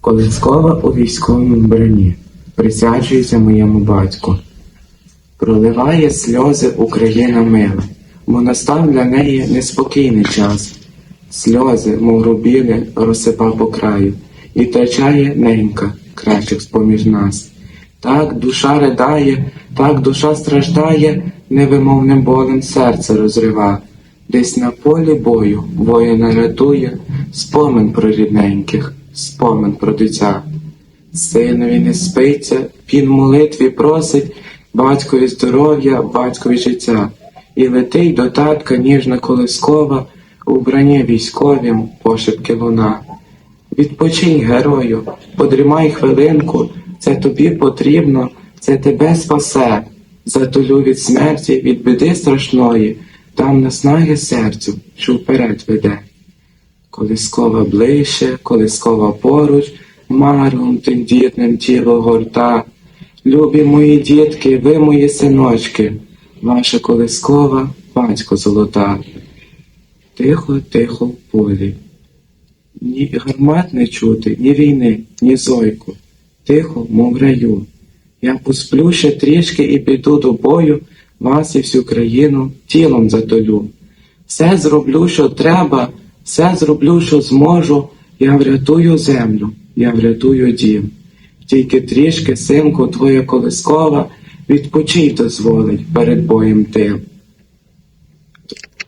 Колискова у військовому броні присвячується моєму батьку. Проливає сльози Україна мила, бо настав для неї неспокійний час. Сльози, мов рубіли, розсипав по краю, і втрачає ненька кращих з-поміж нас. Так душа ридає, так душа страждає, невимовним болем серце розрива. Десь на полі бою воїна рятує, спомин про рідненьких, спомин про дитя. Синові не спиться, він в молитві просить батькові здоров'я, батькові життя, і летить до татка ніжна колискова, у броні військовім пошепки луна. Відпочинь, герою, подрімай хвилинку, це тобі потрібно, це тебе спасе, затулю від смерті, від біди страшної, там наснаги серцю, що вперед веде. Колискова ближче, колискова поруч, маром тендітним тіло горта. Любі мої дітки, ви мої синочки, ваша колискова, батько золота. Тихо, тихо в полі. Ні гармат не чути, ні війни, ні зойку. Тихо, мов раю. Я посплю ще трішки і піду до бою, вас і всю країну тілом затолю. Все зроблю, що треба, все зроблю, що зможу. Я врятую землю, я врятую дім. Тільки трішки, синку, твоя колискова, відпочий дозволить перед боєм тим.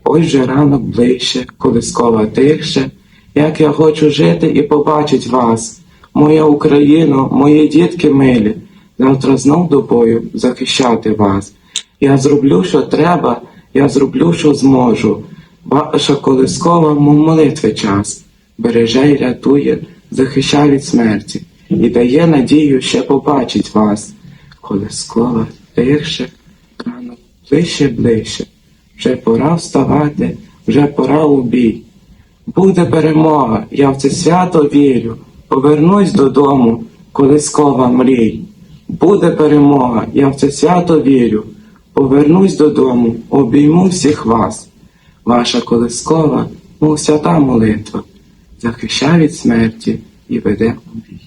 Ось же ранок ближче, колискова тихше, як я хочу жити і побачить вас, моя Україно, мої дітки милі, завтра знов до бою захищати вас. Я зроблю, що треба, я зроблю, що зможу. Ваша колискова, мов молитви час, береже й рятує, захищає від смерті і дає надію ще побачить вас. Колискова тихше, ранок ближче, ближче. Вже пора вставати, вже пора у бій. Буде перемога, я в це свято вірю. Повернусь додому, колискова мрій. Буде перемога, я в це свято вірю. Повернусь додому, обійму всіх вас. Ваша колискова, мов свята молитва, захищає від смерті і веде у бій.